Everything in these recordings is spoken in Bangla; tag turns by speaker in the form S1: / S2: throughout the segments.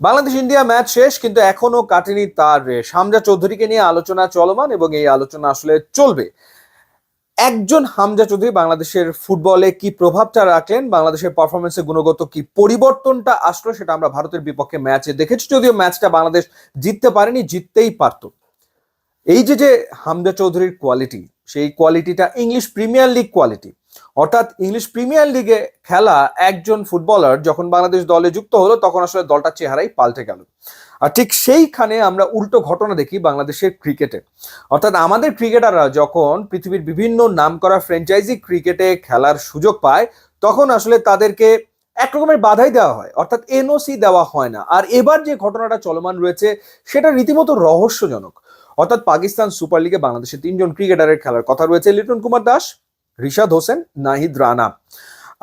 S1: বাংলাদেশ ইন্ডিয়া ম্যাচ শেষ, কিন্তু এখনও কাটেনি তার হামজা চৌধুরীকে নিয়ে আলোচনা চলমান এবং এই আলোচনা আসলে চলবে। একজন হামজা চৌধুরী বাংলাদেশের ফুটবলে কি প্রভাবটা রাখলেন, বাংলাদেশের পারফরমেন্সে গুণগত কি পরিবর্তনটা আসলো, সেটা আমরা ভারতের বিপক্ষে ম্যাচে দেখেছি। যদিও ম্যাচটা বাংলাদেশ জিততে পারেনি, জিততেই পারতো। এই যে যে হামজা চৌধুরীর কোয়ালিটি সেই কোয়ালিটিটা ইংলিশ প্রিমিয়ার লিগ কোয়ালিটি অর্থাৎ ইংলিশ প্রিমিয়ার লিগে খেলা একজন ফুটবলার যখন বাংলাদেশ দলে যুক্ত হলো, তখন আসলে দলটার চেহারাই পাল্টে গেল। আর ঠিক সেইখানে আমরা উল্টো ঘটনা দেখি বাংলাদেশের ক্রিকেটে। অর্থাৎ আমাদের ক্রিকেটাররা যখন পৃথিবীর বিভিন্ন নামকরা ফ্র্যাঞ্চাইজি ক্রিকেটে খেলার সুযোগ পায়, তখন আসলে তাদেরকে এক রকমের বাধাই দেওয়া হয়। অর্থাৎ এনওসি দেওয়া হয় না। আর এবার যে ঘটনাটা চলমান রয়েছে, সেটা রীতিমতো রহস্যজনক। অর্থাৎ পাকিস্তান সুপার লিগে বাংলাদেশের তিনজন ক্রিকেটারের খেলার কথা রয়েছে। লিটন কুমার দাস রিশাদ হোসেন, নাহিদ রানা।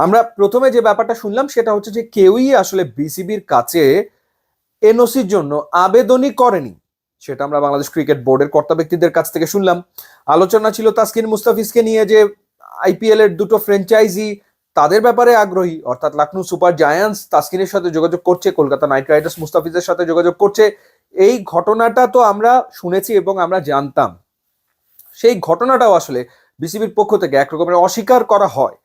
S1: আমরা প্রথমে যে ব্যাপারটা শুনলাম সেটা হচ্ছে যে কেউই আসলে বিসিবির কাছে এনওসির জন্য আবেদনই করেনি, সেটা আমরা বাংলাদেশ ক্রিকেট বোর্ডের কর্তা ব্যক্তিদের কাছ থেকে শুনলাম। আলোচনা ছিল তাসকিন মুস্তাফিজকে নিয়ে যে আইপিএল এর দুটো ফ্র্যাঞ্চাইজি, তাদের ব্যাপারে আগ্রহী, অর্থাৎ লখনৌ সুপার জায়ান্টস তাসকিনের সাথে যোগাযোগ করছে, কলকাতা নাইট রাইডার্স মুস্তাফিজের সাথে যোগাযোগ করছে। এই ঘটনাটা তো আমরা শুনেছি এবং আমরা জানতাম। সেই ঘটনাটাও আসলে বিসিবির পক্ষ থেকে একরকমের অস্বীকার করা হয়।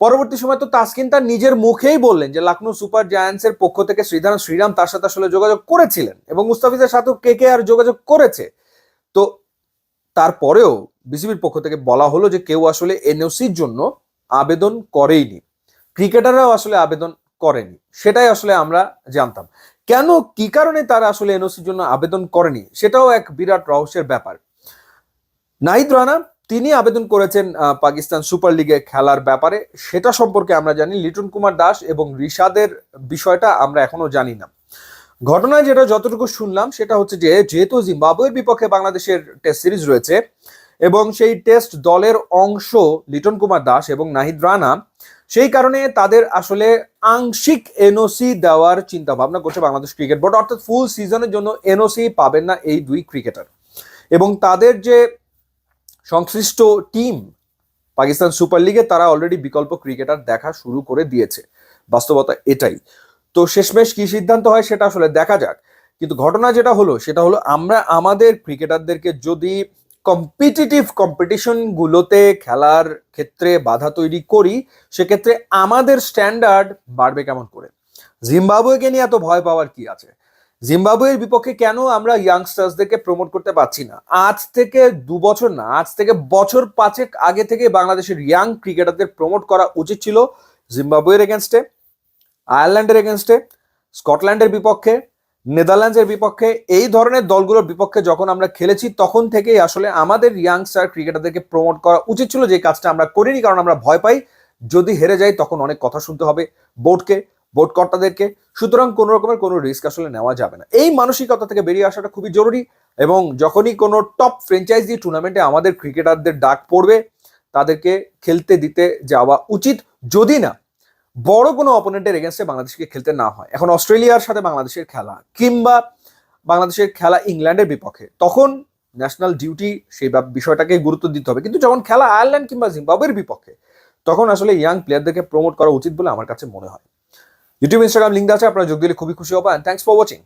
S1: পরবর্তী সময় তো তাসকিন তার নিজের মুখেই বললেন যে লখনৌ সুপার জায়ান্টস এর পক্ষ থেকে শ্রীধান শ্রীরাম তার সাথে আসলে যোগাযোগ করেছিলেন এবং মুস্তাফিজের সাথেও কে কে আর যোগাযোগ করেছে। তো তারপরেও বিসিবির পক্ষ থেকে বলা হলো যে কেউ আসলে এনওসির জন্য আবেদন করেইনি। ক্রিকেটাররাও আসলে আবেদন করেনি। সেটাই আসলে আমরা জানতাম। কেন, কি কারণে তারা আসলে এনওসির জন্য আবেদন করেনি? সেটাও এক বিরাট রহস্যের ব্যাপার। নাহিদ রানা তিনি আবেদন করেছেন পাকিস্তান সুপার লিগে খেলার ব্যাপারে। সেটা সম্পর্কে আমরা জানি, লিটন কুমার দাস এবং রিশাদের বিষয়টা আমরা এখনও জানি না। ঘটনায় যেটা যতটুকু শুনলাম, সেটা হচ্ছে যে, যেহেতু জিম্বাবুয়ের বিপক্ষে বাংলাদেশের টেস্ট সিরিজ রয়েছে এবং সেই টেস্ট দলের অংশ লিটন কুমার দাস এবং নাহিদ রানা, সেই কারণে তাদের আসলে আংশিক এনওসি দেওয়ার চিন্তা ভাবনা করছে বাংলাদেশ ক্রিকেট বোর্ড। অর্থাৎ ফুল সিজনের জন্য এনওসি পাবেন না এই দুই ক্রিকেটার এবং তাদের যে সংশ্লিষ্ট টিম পাকিস্তান সুপার লিগে তারা অলরেডি বিকল্প ক্রিকেটার দেখা শুরু করে দিয়েছে। বাস্তবতা এটাই। তো শেষমেশ কি সিদ্ধান্ত হয় সেটা আসলে দেখা যাক। কিন্তু ঘটনা যেটা হলো, সেটা হলো আমরা আমাদের ক্রিকেটারদেরকে যদি কম্পিটিটিভ কম্পিটিশন গুলোতে খেলার ক্ষেত্রে বাধা তৈরি করি, সেক্ষেত্রে আমাদের স্ট্যান্ডার্ড বাড়বে কেমন করে? জিম্বাবুয়েকে নিয়ে এত ভয় পাওয়ার কি আছে? জিম্বাবুয়ের বিপক্ষে কেন আমরা ইয়াংস্টার্সদেরকে প্রমোট করতে পারছি না? আজ থেকে দু বছর না, আজ থেকে বছর পাঁচেক আগে থেকে বাংলাদেশের ইয়াং ক্রিকেটারদের প্রমোট করা উচিত ছিল জিম্বাবুয়ের এগেনস্টে আয়ারল্যান্ডের এগেনস্টে স্কটল্যান্ডের বিপক্ষে, নেদারল্যান্ডসের বিপক্ষে, এই ধরনের দলগুলোর বিপক্ষে যখন আমরা খেলেছি, তখন থেকেই আসলে আমাদের ইয়াংস্টার ক্রিকেটারদেরকে প্রমোট করা উচিত ছিল। যে কাজটা আমরা করিনি, কারণ আমরা ভয় পাই। যদি হেরে যাই, তখন অনেক কথা শুনতে হবে বোর্ডকে। বোর্ড কর্তাদেরকে। সুতরাং কোনো রকমের কোনো রিস্ক আসলে নেওয়া যাবে না। এই মানসিকতা থেকে বেরিয়ে আসাটা খুবই জরুরি এবং যখনই কোনো টপ ফ্র্যাঞ্চাইজি টুর্নামেন্টে আমাদের ক্রিকেটারদের ডাক পড়বে, তাদেরকে খেলতে দিতে যাওয়া উচিত। যদি না, বড় কোনো অপোনেন্টের এগেনস্টে বাংলাদেশকে খেলতে না হয়, এখন অস্ট্রেলিয়ার সাথে বাংলাদেশের খেলা কিংবা বাংলাদেশের খেলা ইংল্যান্ডের বিপক্ষে, তখন ন্যাশনাল ডিউটি সেই বিষয়টাকে গুরুত্ব দিতে হবে। কিন্তু যখন খেলা আয়ারল্যান্ড কিংবা জিম্বাবুয়ের বিপক্ষে, তখন আসলে ইয়াং প্লেয়ারদেরকে প্রমোট করা উচিত বলে আমার কাছে মনে হয়। ইউটিউব ইনস্টাগ্রাম লিঙ্ক আছে আপনারা যোগ দিলে খুবই খুশি হব অ্যান্ড থ্যাংকস ফর ওয়াচিং